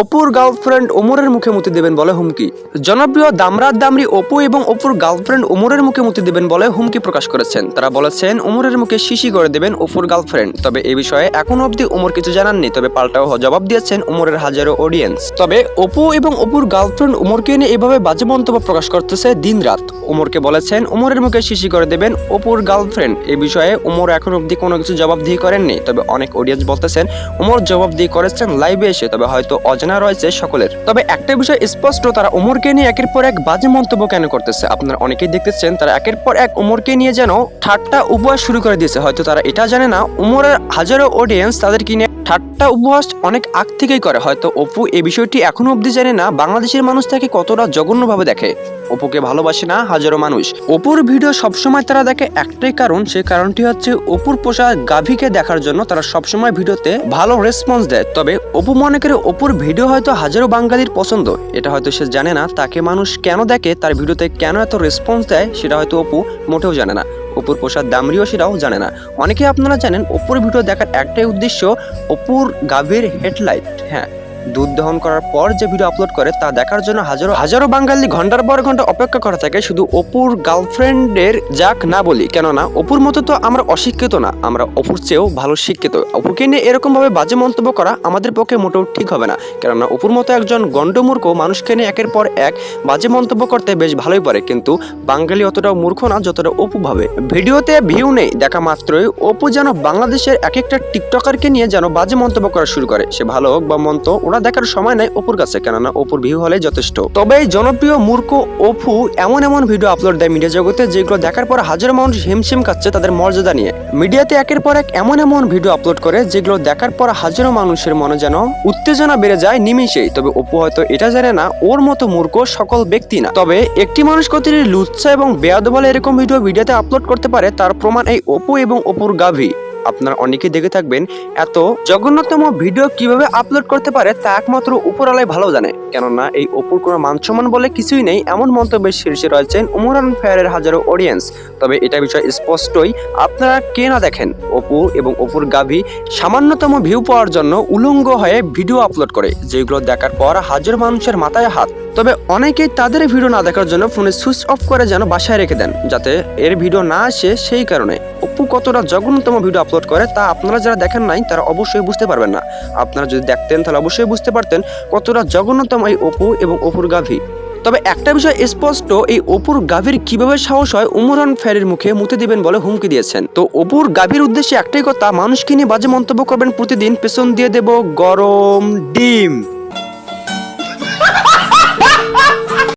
অপুর গার্লফ্রেন্ড ওমরের মুখে মুতি দেবেন বলে হুমকি। জনপ্রিয় দামরাত দামরি অপু এবং অপুর গার্লফ্রেন্ড ওমরের মুখে মুতি দেবেন বলে হুমকি প্রকাশ করেছেন। তারা বলেছেন, ওমরের মুখে শিশি করে দেবেন অপুর গার্লফ্রেন্ড। তবে এ বিষয়ে এখনও অবধি ওমর কিছু জানাননি। তবে পাল্টাও জবাব দিয়েছেন ওমরের হাজারো অডিয়েন্স তবে অপু এবং অপুর গার্লফ্রেন্ড ওমরকে নিয়ে এভাবে বাজে মন্তব্য প্রকাশ করতেছে দিনরাত। ওমরকে বলেছেন, ওমরের মুখে শিশি করে দেবেন অপুর গার্লফ্রেন্ড। এ বিষয়ে ওমর এখন অবধি কোনো কিছু জবাবদিহি করেননি। তবে অনেক অডিয়েন্স বলতেছেন, ওমর জবাবদিহি করেছেন লাইভে এসে। তবে হয়তো অজানা রয়েছে সকলের। তবে একটা বিষয় স্পষ্ট, তারা ওমরকে নিয়ে একের পর এক বাজে মন্তব্য কেন করতেছে? আপনারা অনেকেই দেখতেছেন, তারা একের পর এক ওমরকে নিয়ে যেন ঠাট্টা উপহাস শুরু করে দিয়েছে। হয়তো তারা এটা জানে না ওমরের হাজারো অডিয়েন্স তাদেরকে নিয়ে ঠাট্টা উপহাস অনেক আগ থেকেই করে। হয়তো অপু এই বিষয়টি এখনও অবধি জানে না, বাংলাদেশের মানুষ তাকে কতটা জঘন্যভাবে দেখে। অপুকে ভালোবাসে না হাজারো মানুষ। অপুর ভিডিও সবসময় তারা দেখে একটাই কারণ সেই কারণটি হচ্ছে অপুর পোষা গাভীকে দেখার জন্য তারা সবসময় ভিডিওতে ভালো রেসপন্স দেয়। তবে অপু মনে করে অপুর ভিডিও হয়তো হাজারো বাঙালির পছন্দ, এটা হয়তো সে জানে না, তাকে মানুষ কেন দেখে, তার ভিডিওতে কেন এত রেসপন্স দেয়, সেটা হয়তো অপু মোটেও জানে না। অপুর পোশাক দামরিও সেটাও জানে না। অনেকে আপনারা জানেন, অপুর ভিডিও দেখার একটাই উদ্দেশ্য, অপুর গাভীর হেডলাইট হ্যাঁ। দুধ দহন করার পর যে ভিডিও আপলোড করে, তা দেখার জন্য হাজারো হাজারো বাঙালি ঘণ্টার পর ঘণ্টা অপেক্ষা করে থাকে শুধু অপুর গার্লফ্রেন্ডের যাক না বলি। কেননা, অপুর মতো তো আমরা অশিক্ষিত না, আমরা অপুর চেয়েও ভালো শিক্ষিত। অপুকে নিয়ে এরকম ভাবে বাজে মন্তব্য করা আমাদের পক্ষে মোটেও ঠিক হবে না। কেননা, অপুর মতো একজন গণ্ডমূর্খ মানুষকে নিয়ে একের পর এক বাজে মন্তব্য করতে বেশ ভালোই পারে। কিন্তু বাঙালি অতটাও মূর্খ না, যতটা অপু ভাবে। ভিডিওতে ভিউ নেই, দেখা মাত্রই অপু যেন বাংলাদেশের এক একটা টিকটকারকে নিয়ে যেন বাজে মন্তব্য করা শুরু করে। সে ভালো হোক বা মন্ত ওরা দেখার সময় নাই অপুর কাছে, কেননা অপুর ভিউ হলে যথেষ্ট। তবে এই জনপ্রিয় মূর্খ অপু এমন এমন ভিডিও আপলোড দেয় মিডিয়া জগতে, যেগুলো দেখার পর হাজারো মানুষ হিমশিম খাচ্ছে তাদের মর্যাদা নিয়ে। মিডিয়াতে একের পর এক এমন এমন ভিডিও আপলোড করে, যেগুলো দেখার পর হাজারো মানুষের মনে যেন উত্তেজনা বেড়ে যায় নিমিশেই তবে অপু হয়তো এটা জানে না, ওর মতো মূর্খ সকল ব্যক্তি না। তবে একটি মানুষ কতটি লুচ্ছা এবং বেয়াদ বলে এরকম ভিডিও ভিডিওতে আপলোড করতে পারে, তার প্রমাণ এই অপু এবং অপুর গাভী। আপনারা অনেকেই দেখে থাকবেন এত জঘন্যতম ভিডিও কীভাবে আপলোড করতে পারে তা একমাত্র উপরালাই ভালো জানে। কেননা এই অপুর কোনো মান সম্মান বলে কিছুই নেই, এমন মন্তব্যের শীর্ষে রয়েছেন উমরান ফেয়ারের হাজারো অডিয়েন্স তবে এটা বিষয় স্পষ্টই আপনারা কে না দেখেন, অপু এবং অপুর গাভী সামান্যতম ভিউ পাওয়ার জন্য উলঙ্গ হয়ে ভিডিও আপলোড করে, যেগুলো দেখার পর হাজার মানুষের মাথায় হাত তবে অনেকেই তাদের ভিডিও না দেখার জন্য ফোনে সুইচ অফ করে যেন বাসায় রেখে দেন, যাতে এর ভিডিও না আসে সেই কারণে। অপু কতটা জঘন্যতম ভিডিও আপলোড করে তা আপনারা যারা দেখেন নাই, তারা অবশ্যই বুঝতে পারবেন না। আপনারা যদি দেখতেন, তাহলে অবশ্যই বুঝতে পারতেন কতটা জঘন্যতম এই অপু এবং অপুর গাভী। তবে একটা বিষয় স্পষ্ট, এই অপুর গাভীর কীভাবে সাহস হয় উমরান ফ্যারের মুখে মুতে দিবেন বলে হুমকি দিয়েছেন। তো অপুর গাভীর উদ্দেশ্যে একটাই কথা, মানুষকে নিয়ে বাজে মন্তব্য করবেন প্রতিদিন, পেছন দিয়ে দেব গরম ডিম।